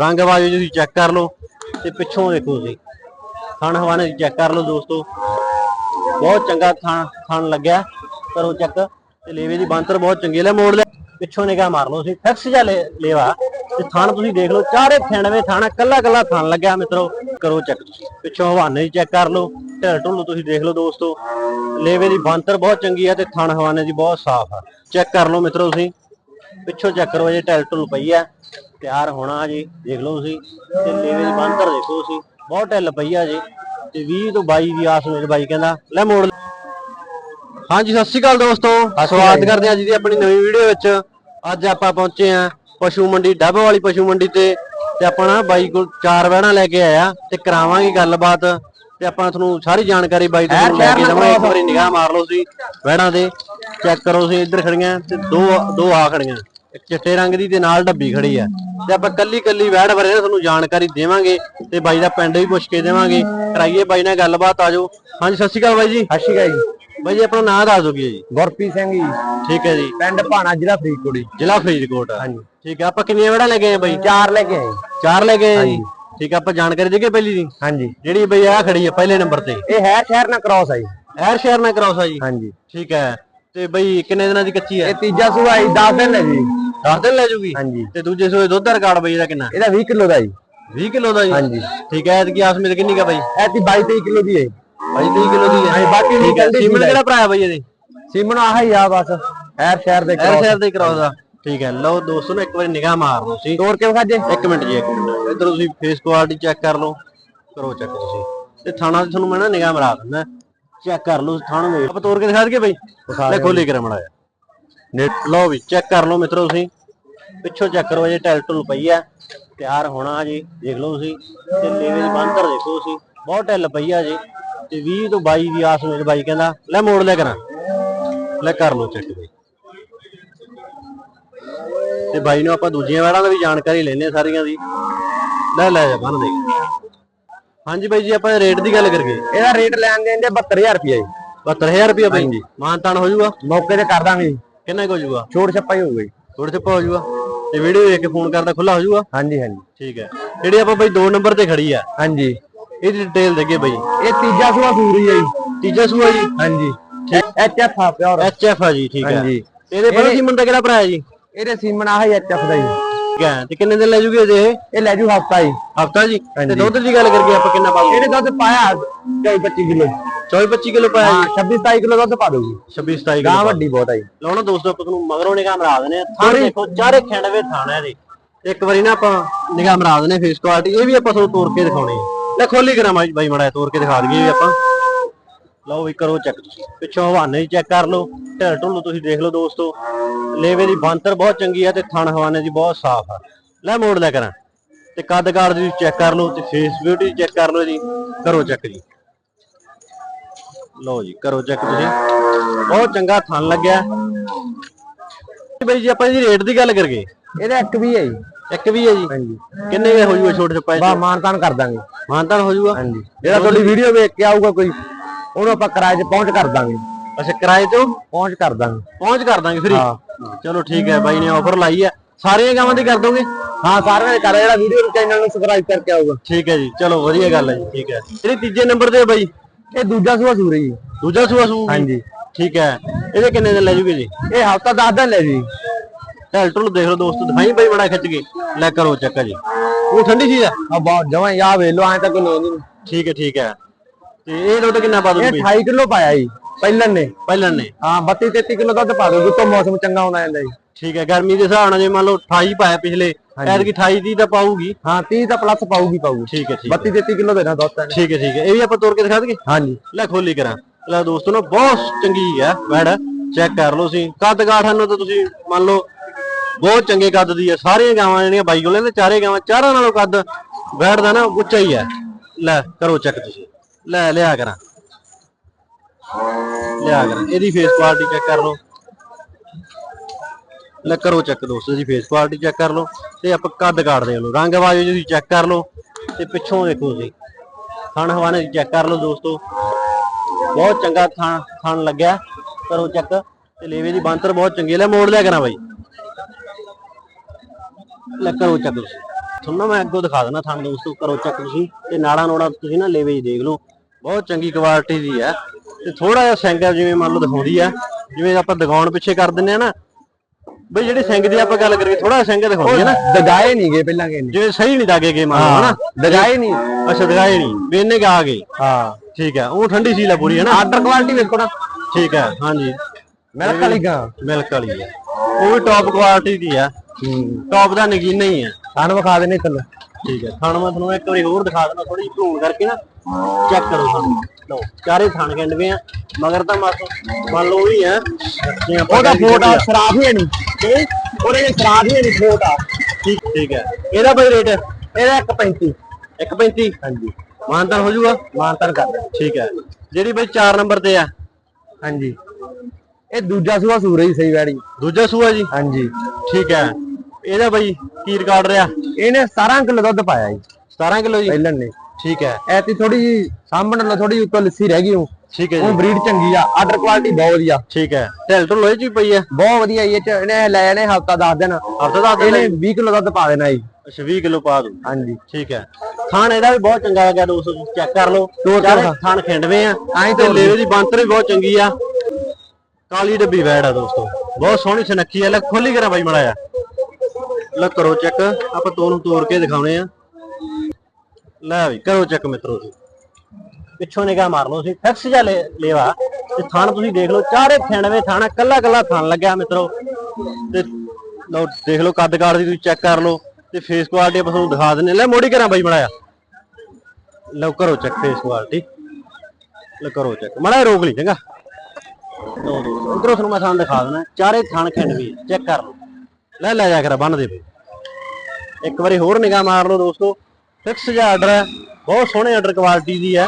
ਰੰਗ ਆਵਾਜ਼ ਤੁਸੀਂ ਚੈੱਕ ਕਰ ਲਓ ਤੇ ਪਿੱਛੋਂ ਦੇਖੋ ਤੁਸੀਂ। ਥਣ ਹਵਾਨੇ ਚੈੱਕ ਕਰ ਲਓ ਦੋਸਤੋ। ਬਹੁਤ ਚੰਗਾ ਥਣ ਥਣ ਲੱਗਿਆ। ਕਰੋ ਚੈੱਕ ਤੇ ਲੇਵੇ ਦੀ ਬੰਤਰ ਬਹੁਤ ਚੰਗੀ ਲੈ ਮੋੜ ਲੈ ਪਿੱਛੋਂ ਨਿਗਾਹ ਮਾਰ ਲਓ ਤੁਸੀਂ। ਫਿਕਸ ਜਿਹਾ ਲੇਵਾ। ਤੇ ਥਣ ਤੁਸੀਂ ਦੇਖ ਲਓ, ਚਾਰੇ ਥਣਵੇਂ ਥਾਣਾ ਕੱਲਾ ਕੱਲਾ ਥਣ ਲੱਗਿਆ ਮਿੱਤਰੋ। ਕਰੋ ਚੈੱਕ ਪਿੱਛੋਂ ਹਵਾਨੇ ਚੈੱਕ ਕਰ ਲਓ। ਢਿੱਲ ਢੁੱਲ ਤੁਸੀਂ ਦੇਖ ਲਓ ਦੋਸਤੋ। ਲੇਵੇ ਦੀ ਬੰਤਰ ਬਹੁਤ ਚੰਗੀ ਹੈ ਤੇ ਥਣ ਹਵਾਨੇ ਦੀ ਬਹੁਤ ਸਾਫ਼ ਆ। ਚੈੱਕ ਕਰ ਲਓ ਮਿੱਤਰੋ ਤੁਸੀਂ। ਪਿੱਛੋਂ ਚੈੱਕ ਕਰੋ ਜੇ ਢਿੱਲ ਢੁੱਲ ਪਈ ਹੈ ਤਿਆਰ ਹੋਣਾ ਜੀ ਦੇਖ ਲਓ ਤੁਸੀਂ ਤੇ ਲੇਵੇ ਦੀ ਬੰਤਰ ਦੇਖੋ ਤੁਸੀਂ ਬਹੁਤ ਢਿੱਲ ਪਈ ਆ ਜੀ ਤੇ 20 ਤੋਂ 22 ਦੀ ਆਸ ਮੇਰੇ ਬਾਈ ਕਹਿੰਦਾ ਲੈ ਮੋੜ। ਹਾਂਜੀ ਸਤਿ ਸ਼੍ਰੀ ਅਕਾਲ ਦੋਸਤੋ ਸਵਾਗਤ ਕਰਦੇ ਹਾਂ ਅੱਜ ਦੀ ਆਪਣੀ ਨਵੀਂ ਵੀਡੀਓ ਵਿੱਚ। ਅੱਜ ਆਪਾਂ ਪਹੁੰਚੇ ਆ ਪਸ਼ੂ ਮੰਡੀ ਡੱਬ ਵਾਲੀ ਪਸ਼ੂ ਮੰਡੀ ਤੇ ਤੇ ਆਪਾਂ ਨਾ ਬਾਈ ਕੋਲ ਚਾਰ ਵਹਿਣਾ ਲੈ ਕੇ ਆਇਆ ਤੇ ਕਰਾਵਾਂਗੇ ਗੱਲਬਾਤ ਤੇ ਆਪਾਂ ਤੁਹਾਨੂੰ ਸਾਰੀ ਜਾਣਕਾਰੀ ਬਾਈ ਤੋਂ ਲੈ ਕੇ ਦਵਾਂਗੇ। ਇੱਕ ਵਾਰੀ ਨਿਗਾਹ ਮਾਰ ਲਓ ਤੁਸੀਂ ਵਹਿਣਾ ਦੇ ਚੈੱਕ ਕਰੋ ਤੁਸੀਂ ਇੱਧਰ ਖੜੀਆਂ ਤੇ ਦੋ ਦੋ ਆ ਖੜੀਆਂ। ਚਿੱਟੇ ਰੰਗ ਦੀ ਤੇ ਨਾਲ ਡੱਬੀ ਖੜੀ ਆ। ਤੇ ਆਪਾਂ ਕੱਲੀ ਕੱਲੀ ਵਹਿੜ ਬਾਰੇ ਨਾ ਤੁਹਾਨੂੰ ਜਾਣਕਾਰੀ ਦੇਵਾਂਗੇ ਤੇ ਬਾਈ ਦਾ ਪਿੰਡ ਵੀ ਪੁੱਛ ਕੇ ਦੇਵਾਂਗੇ। ਕਰਾਈਏ ਬਾਈ ਨਾਲ ਗੱਲਬਾਤ ਆਜੋ ਹਾਂਜੀ ਸਤਿ ਸ਼੍ਰੀ ਅਕਾਲ ਬਾਈ ਜੀ। ਸਤਿ ਸ਼੍ਰੀ ਅਕਾਲ ਜੀ। ਬਾਈ ਜੀ ਆਪਣਾ ਨਾਮ ਦੱਸ ਜੀ? ਗੁਰਪ੍ਰੀਤ ਸਿੰਘ ਜੀ। ਠੀਕ ਹੈ ਜੀ। ਪਿੰਡ ਭਾਣਾ ਜ਼ਿਲ੍ਹਾ ਫਰੀਦਕੋਟ ਜੀ। ਜ਼ਿਲ੍ਹਾ ਫਰੀਦਕੋਟ। ਹਾਂਜੀ। ਠੀਕ ਹੈ ਆਪਾਂ ਕਿੰਨੀਆਂ ਵੜਾ ਲੈ ਗਏ ਆ ਬਾਈ? ਚਾਰ ਲੈ ਕੇ ਆਏ। ਚਾਰ ਲੈ ਗਏ ਆ ਜੀ ਠੀਕ ਹੈ ਆਪਾਂ ਜਾਣਕਾਰੀ ਦੇਗੇ ਪਹਿਲੀ ਦੀ? ਹਾਂਜੀ। ਜਿਹੜੀ ਬਈ ਆ ਖੜੀ ਹੈ ਪਹਿਲੇ ਨੰਬਰ ਤੇ। ਇਹ ਹੈ ਸ਼ਹਿਰ ਨਾਲ ਕ੍ਰਾਸ ਆ ਜੀ। ਐਰ ਸ਼ਹਿਰ ਨਾਲ ਕਰਾਉਸਾ ਜੀ? ਹਾਂਜੀ। ਠੀਕ ਹੈ ਤੇ ਬਈ ਕਿੰਨੇ ਦਿਨਾਂ ਦੀ ਕੱਚੀ ਹੈ ਇਹ ਤੀਜਾ ਸੂਆ ਜੀ 10 ਦਿਨ ਹੈ ਜੀ। 10 ਦਿਨ ਲੈ ਜੂਗੀ? ਹਾਂਜੀ। ਤੇ ਦੂਜੇ ਸੋਏ ਦੁੱਧ ਦਾ ਰਿਕਾਰਡ ਬਈ ਇਹਦਾ ਕਿੰਨਾ? ਇਹਦਾ 20 ਕਿਲੋ ਦਾ ਜੀ। 20 ਕਿਲੋ ਦਾ ਜੀ? ਹਾਂਜੀ। ਠੀਕ ਹੈ ਐਤਕੀ ਆਸ ਮੇਰ ਕਿੰਨੀ ਕਾ ਬਾਈ? ਐਤੀ 22 23 ਕਿਲੋ ਦੀ ਹੈ ਬਾਈ 30 ਕਿਲੋ ਦੀ ਹੈ ਬਾਕੀ ਠੀਕ ਹੈ ਨਿਕਲਦੀ ਸੀਮਨ ਸੀ ਕਿਹੜਾ ਭਰਾ ਬਾਈ ਇਹਦੇ? ਸੀਮਨ ਆਹ ਹੀ ਆ ਬਸ ਐਰ ਸ਼ਹਿਰ ਦੇ ਐਰ ਸ਼ਹਿਰ ਦੇ ਕਰਾਉਸਾ ਠੀਕ ਹੈ ਲਓ ਦੋਸਤੋ ਨੂੰ ਇੱਕ ਵਾਰੀ ਨਿਗਾਹ ਮਾਰ ਲਓ ਤੁਸੀਂ। ਤੋੜ ਕੇ ਵਿਖਾਜੇ ਇੱਕ ਮਿੰਟ ਜੀ ਇੱਕ ਮਿੰਟ। ਇੱਧਰ ਤੁਸੀਂ ਫੇਸ ਕੁਆਲਿਟੀ ਚੈੱਕ ਕਰ ਲਓ। ਕਰੋ ਚੈੱਕ ਤੁਸੀਂ। ਤੇ ਥਾਣਾ ਤੇ ਤੁਹਾਨੂੰ ਮੈਂ ਨਾ ਨਿਗਾਹ ਮਰਾ ਦਿੰਦਾ। ਚੈੱਕ ਕਰ ਲਓ ਥਾਣਾ ਆਪਾਂ ਤੋੜ ਕੇ ਦਿਖਾ ਦਈਏ ਬਈ? ਲੈ ਖੋਲੀ ਕਰ ਮੜਾਇਆ ਨੇਟ ਲਓ ਵੀ ਚੈੱਕ ਕਰ ਲਓ ਮਿੱਤਰੋ ਤੁਸੀਂ। ਪਿੱਛੋਂ ਚੈੱਕ ਕਰੋ ਜੇ ਟੈਲ ਟੁਲ ਪਈ ਆ। ਤਿਆਰ ਹੋਣਾ ਜੀ ਦੇਖ ਲਓ ਤੁਸੀਂ। ਤੇ ਲੇਵੇ ਦੀ ਬੰਦਰ ਦੇਖੋ ਤੁਸੀਂ। ਬਹੁਤ ਟੈਲ ਪਈ ਆ ਜੀ ਤੇ 20 ਤੋਂ 22 ਦੀ ਆਸ ਮੇਰੇ ਬਾਈ ਕਹਿੰਦਾ ਲੈ ਮੋੜ ਲੈ ਕਰਾਂ। ਲੈ ਕਰ ਲਓ ਚੈੱਕ ਬਈ ਤੇ ਬਾਈ ਨੂੰ ਆਪਾਂ ਦੂਜੀਆਂ ਵਾਰਾਂ ਦਾ ਵੀ ਜਾਣਕਾਰੀ ਲੈਣੇ ਸਾਰੀਆਂ ਦੀ। ਲੈ ਲੈ ਜਾ ਬੰਨ ਦੇ ਹਾਂਜੀ ਬਾਈ ਜੀ ਆਪਾਂ ਰੇਟ ਦੀ ਗੱਲ ਕਰੀਏ। ਇਹਦਾ ਰੇਟ ਲੈਣ ਦੇ ਦੇ 72000 ਰੁਪਏ ਜੀ। 72000 ਰੁਪਏ ਬਾਈ ਮਾਨਤਾਨ ਹੋ ਜਾਊਗਾ। ਮੌਕੇ ਤੇ ਕਰ ਦਾਂਗੇ ਜੀ। ਕਿੰਨਾ ਕੁ ਹੋ ਜਾਊਗਾ? ਛੋਟ ਛੱਪਾ ਹੀ ਹੋਊਗਾ ਜੀ। ਥੋੜੇ ਤੇ ਹੋ ਜਾਊਗਾ? ਤੇ ਵੀਡੀਓ ਦੇਖ ਕੇ ਫੋਨ ਕਰਦਾ ਖੁੱਲਾ ਹੋ ਜਾਊਗਾ? ਹਾਂਜੀ ਹਾਂਜੀ। ਠੀਕ ਹੈ। ਜਿਹੜੀ ਆਪਾਂ ਬਾਈ 2 ਨੰਬਰ ਤੇ ਖੜੀ ਆ ਹਾਂਜੀ। ਇਹਦੀ ਡਿਟੇਲ ਦੇਗੇ ਬਾਈ। ਇਹ ਤੀਜਾ ਸੂਆ ਸੂਰੀ ਹੈ ਜੀ। ਤੀਜਾ ਸੂਆ ਜੀ? ਹਾਂਜੀ। ਐਚ ਐਫ ਆ ਪਿਓਰ। ਐਚ ਐਫ ਆ ਜੀ ਠੀਕ ਹੈ। ਹਾਂਜੀ। ਇਹਦੇ ਬੜਾ ਸੀਮਨ ਦਾ ਕਿਹੜਾ ਭਰਾ ਹੈ ਜੀ? ਇਹਦੇ ਸੀਮਨ ਆਹ ਹੀ ਐਚ ਐਫ ਦਾ ਜੀ। ਠੀਕ ਹੈ। ਤੇ ਕਿੰਨੇ ਦਿਨ ਲੈ ਜੂਗੇ ਇਹਦੇ ਇਹ? ਇਹ ਲੈ ਜੂ ਹਫਤਾ ਜੀ। ਹਫਤਾ ਜੀ? ਤੇ। ਦੁੱਧ ਦੀ ਗੱਲ ਕਰਕੇ ਆਪਾਂ ਕਿੰਨਾ ਪਾਉਂਗੇ ਇਹਦੇ ਦੁੱਧ ਪਾਇਆ 24 25 ਕਿਲੋ। 24 25 ਕਿਲੋ ਪਾਇਆ ਹਾਂ ਜੀ 26 27 ਕਿਲੋ ਦੁੱਧ ਪਾ ਦੂਗੀ 26 27 ਗਾਂ ਕਿਲੋ ਵੱਡੀ ਬਹੁਤ ਆ ਜੀ। ਲਾਉਣਾ ਦੋਸਤੋ ਆਪਾਂ ਤੁਹਾਨੂੰ ਮਗਰੋਂ ਨਿਗਾਹ ਮਰਾ ਦਨੇ ਥਾਂ ਦੇਖੋ ਚਾਰੇ ਖੰਡਵੇ ਥਾਣਾ ਤੇ ਇੱਕ ਵਾਰੀ ਨਾ ਆਪਾਂ ਨਿਗਾਹ ਮਰਾ ਦਨੇ ਫੇਸ ਕੁਆਲਿਟੀ ਇਹ ਵੀ ਆਪਾਂ ਤੁਹਾਨੂੰ ਤੋੜ ਕੇ ਦਿਖਾਉਣੀ ਹੈ ਲੈ ਖੋਲੀ ਕਰਾਂ ਬਾਈ ਬਾਈ ਮੜਾ ਤੋੜ ਕੇ ਦਿਖਾ ਦਈਏ ਵੀ ਆਪਾਂ। ਲਓ ਵੀ ਕਰੋ ਚੈੱਕ ਤੁਸੀਂ। ਪਿੱਛੋਂ ਹਵਾਨੇ ਹੀ ਚੈੱਕ ਕਰ ਲਓ। ਢਿੱਲ ਢੁੱਲ ਤੁਸੀਂ ਦੇਖ ਲਓ ਦੋਸਤੋ। ਲੇਵੇ ਦੀ ਬੰਤਰ ਬਹੁਤ ਚੰਗੀ ਆ ਤੇ ਥਣ ਹਵਾਨੇ ਦੀ ਬਹੁਤ ਸਾਫ਼ ਆ। ਲੈ ਮੋੜ ਲੈ ਕਰਾਂ। ਤੇ ਕੱਦ ਕਾਰ ਦੀ ਚੈੱਕ ਕਰ ਲਓ ਤੇ ਫੇਸ ਬਿਊਟੀ ਚੈੱਕ ਕਰ ਲਓ ਜੀ। ਕਰੋ ਚੈੱਕ ਜੀ। ਲਓ ਜੀ ਕਰੋ ਚੈੱਕ ਤੁਸੀਂ। ਬਹੁਤ ਚੰਗਾ ਥਣ ਲੱਗਿਆ। ਬਈ ਜੀ ਆਪਾਂ ਜੀ ਰੇਟ ਦੀ ਗੱਲ ਕਰੀਏ। ਇਹਦਾ ਇੱਕ ਵੀ ਹੈ ਜੀ। ਇੱਕ ਵੀ ਹੈ ਜੀ? ਹਾਂਜੀ। ਕਿੰਨੇ ਦੇ ਹੋ ਜੂਗਾ ਛੋਟੇ ਛਪਾਏ ਬਾ ਮਾਨਤਾਨ ਕਰ ਦਾਂਗੇ। ਮਾਨਤਾਨ ਹੋ ਜੂਗਾ ਹਾਂਜੀ। ਜਿਹੜਾ ਤੁਹਾਡੀ ਵੀਡੀਓ ਵੇਖ ਕੇ ਆਊਗਾ ਕੋਈ ਉਹਨੂੰ ਆਪਾਂ ਕਿਰਾਏ 'ਚ ਪਹੁੰਚ ਕਰ ਦਾਂਗੇ। ਅੱਛਾ ਕਿਰਾਏ ਤੋਂ ਪਹੁੰਚ ਕਰ ਦਾਂਗੇ। ਪਹੁੰਚ ਕਰ ਦਾਂਗੇ ਫਰੀ ਚਲੋ ਠੀਕ ਹੈ ਬਾਈ ਨੇ ਆਫਰ ਲਾਈ ਹੈ। ਸਾਰੀਆਂ ਗਾਵਾਂ ਦੀ ਕਰ ਦੋਗੇ? ਹਾਂ ਸਾਰਿਆਂ ਦੇ ਕਰ ਜਿਹੜਾ ਵੀਡੀਓ ਚੈਨਲ ਨੂੰ ਸਬਸਕ੍ਰਾਈਬ ਕਰਕੇ ਆਊਗਾ। ਠੀਕ ਹੈ ਜੀ ਚਲੋ ਵਧੀਆ ਗੱਲ ਹੈ ਜੀ ਠੀਕ ਹੈ। ਜਿਹੜੀ ਤੀਜੇ ਨੰਬਰ ਤੇ ਬਾਈ? ਇਹ ਦੂਜਾ ਸੂਆ ਸੂਰੀ ਜੀ ਦੂਜਾ ਸੂਆ ਸੂ ਹਾਂਜੀ। ਠੀਕ ਹੈ। ਇਹਦੇ ਕਿੰਨੇ ਦਿਨ ਲੈ ਜੂਗੇ ਜੀ? ਇਹ ਹਫਤਾ 10 ਦਿਨ ਲੈ ਜੀ। ਢੁਲ ਦੇਖ ਲਓ ਦੋਸਤੋ ਦਿਖਾਈ ਬਾਈ ਬੜਾ ਖਿੱਚ ਕੇ। ਲੈ ਕਰੋ ਚੱਕਾ ਜੀ। ਉਹ ਠੰਡੀ ਚੀਜ਼ ਆ। ਆ ਬਹੁਤ ਜਮਾਂ ਆ ਵੇਖ ਲਓ ਐ ਤਾਂ ਕੋਈ ਨਹੀਂ। ਠੀਕ ਹੈ ਠੀਕ ਹੈ। ਤੇ ਇਹ ਦੁੱਧ ਕਿੰਨਾ ਪਾ ਇਹ ਦੂਗੀ? 28 ਕਿਲੋ ਪਾਇਆ ਜੀ ਪਹਿਲਨ ਨੇ। ਪਹਿਲਣ ਨੇ। ਹਾਂ 32 33 ਕਿਲੋ ਦੁੱਧ ਪਾ ਦੋ ਜਿੱਤੋਂ ਮੌਸਮ ਚੰਗਾ ਹੋਣਾ ਜਾਂਦਾ ਜੀ। ਠੀਕ ਹੈ ਗਰਮੀ ਦੇ ਹਿਸਾਬ ਨਾਲ ਜੇ ਮੰਨ ਲਓ 28 ਪਾਇਆ ਪਿਛਲੇ ਐਤਕੀ 28 ਦੀ ਤਾਂ ਪਾਊਗੀ। ਹਾਂ 30 ਤਾਂ ਪਲੱਸ ਪਾਊਗੀ ਪਾਊਗੀ। ਠੀਕ ਹੈ ਠੀਕ ਹੈ। 32 33 ਕਿਲੋ ਦੇਣਾ ਦੁੱਧ ਨੇ ਠੀਕ ਹੈ ਠੀਕ ਹੈ। ਇਹ ਵੀ ਆਪਾਂ ਤੋੜ ਕੇ ਦਿਖਾ ਦਈਏ? ਹਾਂਜੀ। ਲੈ ਖੋਲੀ ਕਰਾਂ। ਲੈ ਦੋਸਤੋ ਨਾ ਬਹੁਤ ਚੰਗੀ ਹੈ ਵੈੜ ਚੈੱਕ ਕਰ ਲਓ ਤੁਸੀਂ। ਕੱਦ ਗਾਠਾਂ ਨੂੰ ਤਾਂ ਤੁਸੀਂ ਮੰਨ ਲਓ ਬਹੁਤ ਚੰਗੇ ਕੱਦ ਦੀ ਹੈ। ਸਾਰੀਆਂ ਗਾਵਾਂ ਜਿਹੜੀਆਂ ਬਾਈ ਕੋਲੇ ਨੇ ਚਾਰੇ ਗਾਵਾਂ ਚਾਰਾਂ ਨਾਲੋਂ ਕੱਦ ਵੈੜ ਦਾ ਨਾ ਉੱਚਾ ਹੀ ਹੈ। ਲੈ ਕਰੋ ਚੈੱਕ ਤੁਸੀਂ। ਲੈ ਲਿਆ ਕਰਾਂ। ਲਿਆ ਕਰਾਂ। ਇਹਦੀ ਫੇਸ ਕੁਆਲਿਟੀ ਚੈੱਕ ਕਰ ਲਓ। ਲੈ ਕਰੋ ਚੈੱਕ ਦੋਸਤੋ ਜੀ ਫੇਸ ਕੁਆਲਿਟੀ ਚੈੱਕ ਕਰ ਲਓ ਤੇ ਆਪਾਂ ਕੱਦ ਕਾੜਦੇ ਉਹਨੂੰ, ਰੰਗ ਆਵਾਜ਼ ਤੁਸੀਂ ਚੈੱਕ ਕਰ ਲਓ ਤੇ ਪਿੱਛੋਂ ਦੇਖੋ ਤੁਸੀਂ ਥਣ ਹਵਾਨੇ ਚੈੱਕ ਕਰ ਲਓ ਦੋਸਤੋ। ਬਹੁਤ ਚੰਗਾ ਥਣ ਥਣ ਲੱਗਿਆ ਕਰੋ ਚੈੱਕ ਤੇ ਲੇਵੇ ਦੀ ਬੰਤਰ ਬਹੁਤ ਚੰਗੀ ਲੈ ਮੋੜ ਲਿਆ ਕਰਾਂ ਬਾਈ। ਲੈ ਕਰੋ ਚੈੱਕ ਤੁਸੀਂ। ਤੁਹਾਨੂੰ ਨਾ ਮੈਂ ਅੱਗੋਂ ਦਿਖਾ ਦਿੰਦਾ ਥਣ ਦੋਸਤੋ ਕਰੋ ਚੱਕ ਤੁਸੀਂ ਤੇ ਨਾੜਾ ਨੋੜਾ ਤੁਸੀਂ ਨਾ ਲੇਵੇ ਦੇਖ ਲਓ। ਬਹੁਤ ਚੰਗੀ ਕੁਆਲਿਟੀ ਦੀ ਹੈ ਤੇ ਥੋੜਾ ਜਿਹਾ ਸਿੰਘ ਜਿਵੇਂ ਮੰਨ ਲਓ ਦਿਖਾਉਂਦੀ ਆ, ਜਿਵੇਂ ਆਪਾਂ ਦਿਖਾਉਣ ਪਿੱਛੇ ਕਰ ਦਿੰਨੇ ਆ ਨਾ ਬਈ ਜਿਹੜੀ ਸਿੰਘ ਦੀ ਆਪਾਂ ਗੱਲ ਕਰੀਏ ਥੋੜਾ ਸਿੰਘ ਦਿਖਾਉਂਦੀ ਆ ਨਾ। ਦਗਾਏ ਨਹੀਂ ਗਏ ਪਹਿਲਾਂ ਗਏ ਜਿਵੇਂ ਸਹੀ ਨਹੀਂ ਦਾਗੇ ਗਏ ਲਓ ਹਨਾ। ਦਗਾਏ ਨਹੀਂ ਅੱਛਾ ਦਿਖਾਏ ਨਹੀਂ ਵੀ ਆ ਗਏ। ਹਾਂ। ਠੀਕ ਹੈ ਉਹ ਠੰਡੀ ਸੀ ਲਾ ਪੂਰੀ ਹੈ ਨਾ ਆਰਡਰ ਕੁਆਲਿਟੀ ਵੇਖੋ ਨਾ। ਠੀਕ ਹੈ ਹਾਂਜੀ। ਮਿਲਕ ਵਾਲੀ ਗਾਂ। ਮਿਲਕ ਵਾਲੀ ਹੈ। ਉਹ ਵੀ ਟੌਪ ਕੁਆਲਿਟੀ ਦੀ ਆ ਹੂੰ। ਟੌਪ ਦਾ ਨਗੀਨਾ ਹੀ ਆ ਖਾਣ ਵਿਖਾ ਦੇਣੇ ਤੈਨੂੰ ਠੀਕ ਹੈ ਥਣ ਮੈਂ ਤੁਹਾਨੂੰ ਇੱਕ ਵਾਰੀ ਹੋਰ ਦਿਖਾ ਦਿੰਦਾ ਥੋੜੀ ਧੂਣ ਕਰਕੇ ਨਾ। ਚੈੱਕ ਕਰੋ ਸਾਨੂੰ ਲਓ ਚਾਰੇ ਥਣ ਕਹਿੰਦੇ ਆ। ਮਗਰ ਤਾਂ ਮਸ ਮੰਨ ਲਓ ਉਹੀ ਆ। ਉਹਦਾ ਫੋਟ ਆ ਸ਼ਰਾਬ ਹੀ ਨਹੀਂ। ਉਹਦੇ ਵਿੱਚ ਸ਼ਰਾਬ ਹੀ ਨਹੀਂ ਫੋਟ ਆ। ਠੀਕ ਠੀਕ ਹੈ। ਇਹਦਾ ਬਈ ਰੇਟ ਇਹਦਾ 135 1.35 ਹਾਂਜੀ। ਮਾਨਤਾਨ ਹੋ ਜਾਊਗਾ? ਮਾਨਤਨ ਕਰ ਠੀਕ ਹੈ। ਜਿਹੜੀ ਬਈ 4 ਨੰਬਰ ਤੇ ਆ। ਹਾਂਜੀ। ਇਹ ਦੂਜਾ ਸੂਆ ਸੂਰ ਹੀ ਸਹੀ ਵੈੜੀ ਦੂਜਾ ਸੂਆ ਜੀ? ਹਾਂਜੀ। ਠੀਕ ਹੈ। ਇਹਦਾ ਬਈ ਕੀ ਰਿਕਾਰਡ ਰਿਹਾ? ਇਹਨੇ 17 ਕਿਲੋ ਦੁੱਧ ਪਾਇਆ ਜੀ। 17 ਕਿਲੋ ਜੀ? ਪਹਿਲਣ ਨੇ ਠੀਕ ਹੈ। ਐਤੀ ਥੋੜੀ ਜੀ ਸਾਂਭਣ ਨਾਲ ਥੋੜੀ ਉੱਤੋਂ ਲੱਸੀ ਰਹਿ ਗਈ ਉਹ ਠੀਕ ਹੈ ਉਹ ਜੀ ਬਰੀਡ ਚੰਗੀ ਆ ਆਰਡਰ ਕੁਆਲਿਟੀ ਬਹੁਤ ਵਧੀਆ। ਠੀਕ ਹੈ। ਢਿੱਲ ਢੁੱਲ ਚ ਵੀ ਪਈ ਆ ਬਹੁਤ ਵਧੀਆ ਜੀ, ਇਹ ਚ ਇਹਨੇ ਲੈ ਜਾਣੇ ਹਫਤਾ 10 ਦਿਨ। ਹਫਤਾ ਦਾ ਦਿਨ ਇਹਨੇ 20 ਕਿਲੋ ਦੁੱਧ ਪਾ ਦੇਣਾ ਜੀ। ਅੱਛਾ 20 ਕਿਲੋ ਪਾ ਦੂੰ ਹਾਂਜੀ। ਠੀਕ ਹੈ। ਥਾਣ ਇਹਦਾ ਵੀ ਬਹੁਤ ਚੰਗਾ ਲੱਗਿਆ ਦੋਸਤੋ ਚੈੱਕ ਕਰ ਲਓ। ਤੋੜ। ਥਾਣ। ਖਿੰਡਵੇਂ ਆ। ਆਏਂ ਤੇ ਲੇਵੇ ਦੀ ਬੰਤਰ ਵੀ ਬਹੁਤ ਚੰਗੀ ਆ। ਕਾਲੀ ਡੱਬੀ ਵੈੜ ਆ ਦੋਸਤੋ। ਬਹੁਤ ਸੋਹਣੀ ਸੁਨੱਖੀ ਆ। ਲੈ ਖੋਲੀ ਕਰਾਂ ਬਾਈ ਮੜਾ ਆ ਲੈ ਕਰੋ ਚੈੱਕ ਆਪਾਂ ਤੁਹਾਨੂੰ ਤੋੜ ਕੇ ਦਿਖਾਉਣੇ ਆ। ਲੈ ਵੀ, ਕਰੋ ਚੈੱਕ ਮਿੱਤਰੋ ਜੀ ਪਿੱਛੋਂ ਨਿਗਾਹ ਮਾਰ ਲਓ ਸੀ ਫਿਕਸ ਜਾ ਲੇਵਾ। ਤੇ ਥਾਣ ਤੁਸੀਂ ਦੇਖ ਲਓ, ਚਾਰੇ ਖਿੰਡਵੇਂ ਥਾਣਾ ਕੱਲਾ ਕੱਲਾ ਥਾਣ ਲੱਗਿਆ ਮਿੱਤਰੋ। ਤੇ ਲਓ, ਦੇਖ ਲਓ, ਕੱਦ ਕਾੜ ਦੀ ਤੁਸੀਂ ਚੈੱਕ ਕਰ ਲਓ। ਤੇ ਫੇਸ ਕੁਆਲਿਟੀ ਆਪਾਂ ਤੁਹਾਨੂੰ ਦਿਖਾ ਦਿੰਨੇ ਲੈ ਮੋੜੀ ਕਰਾਂ ਬਾਈ ਮੜਾਇਆ ਲਓ, ਕਰੋ ਚੈੱਕ ਫੇਸ ਕੁਆਲਿਟੀ ਲੈ ਕਰੋ ਚੈੱਕ ਮੜਾ ਰੋਕ ਲਈ, ਚੰਗਾ। ਲਓ ਦੋਸਤੋ ਉਧਰੋਂ ਤੁਹਾਨੂੰ ਮੈਂ ਤੁਹਾਨੂੰ ਦਿਖਾ ਦਿੰਦਾ। ਚਾਰੇ ਥਣ ਖਿੰਡਵੀ ਚੈੱਕ ਕਰ ਲਓ। ਲੈ ਲੈ ਜਾ ਕਰ ਬੰਨ ਦੇ। ਇੱਕ ਵਾਰੀ ਹੋਰ ਨਿਗਾਹ ਮਾਰ ਲਓ ਦੋਸਤੋ। ਫਿਕਸ ਜਿਹਾ ਆਰਡਰ ਹੈ। ਬਹੁਤ ਸੋਹਣੇ ਆਰਡਰ ਕੁਆਲਿਟੀ ਦੀ ਹੈ।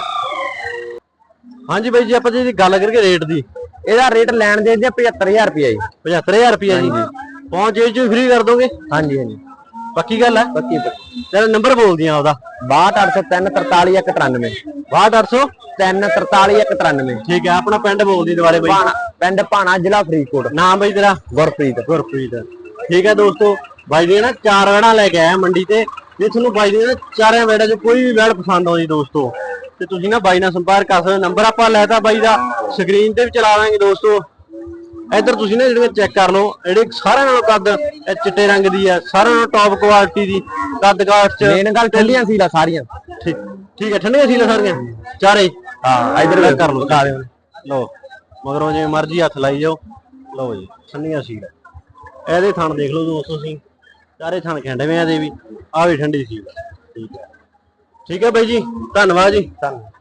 ਹਾਂਜੀ ਬਾਈ ਜੀ ਆਪਾਂ ਜੀ ਗੱਲ ਕਰੀਏ ਰੇਟ ਦੀ ਇਹਦਾ ਰੇਟ ਲੈਣ ਦੇ ਦੇ 75000 ਰੁਪਏ ਜੀ। 75000 ਰੁਪਏ ਜੀ। ਪਹੁੰਚ ਜੇ ਚ ਫ੍ਰੀ ਕਰ ਦੋਗੇ। ਹਾਂਜੀ ਹਾਂਜੀ। ਪੱਕੀ ਗੱਲ ਹੈ? ਪੱਕੀ ਤੇਰਾ ਨੰਬਰ ਬੋਲ ਦਿਆਂ ਉਹਦਾ। 62803 62800 434193 ਠੀਕ ਹੈ ਆਪਣਾ ਪਿੰਡ ਬੋਲ ਦੀ ਦੁਬਾਰੇ ਬਾਈ ਪਿੰਡ ਪਾਣਾ ਜ਼ਿਲ੍ਹਾ ਫਰੀਦਕੋਟ। ਨਾਮ ਬਾਈ ਤੇਰਾ? ਗੁਰਪ੍ਰੀਤ। ਗੁਰਪ੍ਰੀਤ। ਠੀਕ ਹੈ ਦੋਸਤੋ ਬਾਈ ਨੇ ਨਾ ਚਾਰ ਵੜਾ ਲੈ ਕੇ ਆਇਆ ਮੰਡੀ ਤੇ। ਜੇ ਤੁਹਾਨੂੰ ਬਾਈ ਦੇ ਨਾ ਚਾਰਿਆਂ ਵੇੜਾਂ 'ਚ ਕੋਈ ਵੀ ਵੜ ਪਸੰਦ ਆਉਂਦੀ ਦੋਸਤੋ ਤੇ ਤੁਸੀਂ ਨਾ ਬਾਈ ਨਾਲ ਸੰਪਰਕ ਕਰ ਸਕਦੇ ਹੋ। ਨੰਬਰ ਆਪਾਂ ਲੈਤਾ ਬਾਈ ਦਾ ਸਕਰੀਨ ਤੇ ਵੀ ਚਲਾ ਦਾਂਗੇ ਦੋਸਤੋ। ਇੱਧਰ ਤੁਸੀਂ ਨਾ ਜਿਹੜੇ ਚੈੱਕ ਕਰ ਲਓ ਜਿਹੜੇ ਸਾਰਿਆਂ ਨਾਲੋਂ ਕੱਦ ਇਹ ਚਿੱਟੇ ਰੰਗ ਦੀ ਆ ਸਾਰਿਆਂ ਨਾਲੋਂ ਟੌਪ ਕੁਆਲਿਟੀ ਦੀ ਕੱਦ ਕਾਠ 'ਚ। ਮੇਨ ਗੱਲ ਠੰਡੀਆਂ ਸੀਲਾ ਸਾਰੀਆਂ। ਠੀਕ ਠੀਕ ਹੈ ਠੰਡੀਆਂ ਸੀਲਾਂ ਸਾਰੀਆਂ? ਚਾਰੇ? ਹੀ? ਹਾਂ ਇਧਰ ਕਰ ਲਓ ਦਿਖਾ ਦਿਓ। ਲਓ। ਮਗਰੋਂ ਜਿਵੇਂ ਮਰਜ਼ੀ ਹੱਥ ਲਾਈ ਜਾਓ। ਲਓ ਜੀ ਠੰਡੀਆਂ ਸੀਲ। ਇਹਦੇ ਥਣ ਦੇਖ ਲਓ ਦੋਸਤੋ ਤੁਸੀਂ। ਚਾਰੇ ਥਣ ਖੰਡਵੇਂ ਆ ਦੇ ਵੀ ਆ ਵੀ ਠੰਡੀ ਸੀ। ਠੀਕ ਹੈ। ਠੀਕ ਹੈ ਬਾਈ ਜੀ, ਧੰਨਵਾਦ ਜੀ। ਧੰਨਵਾਦ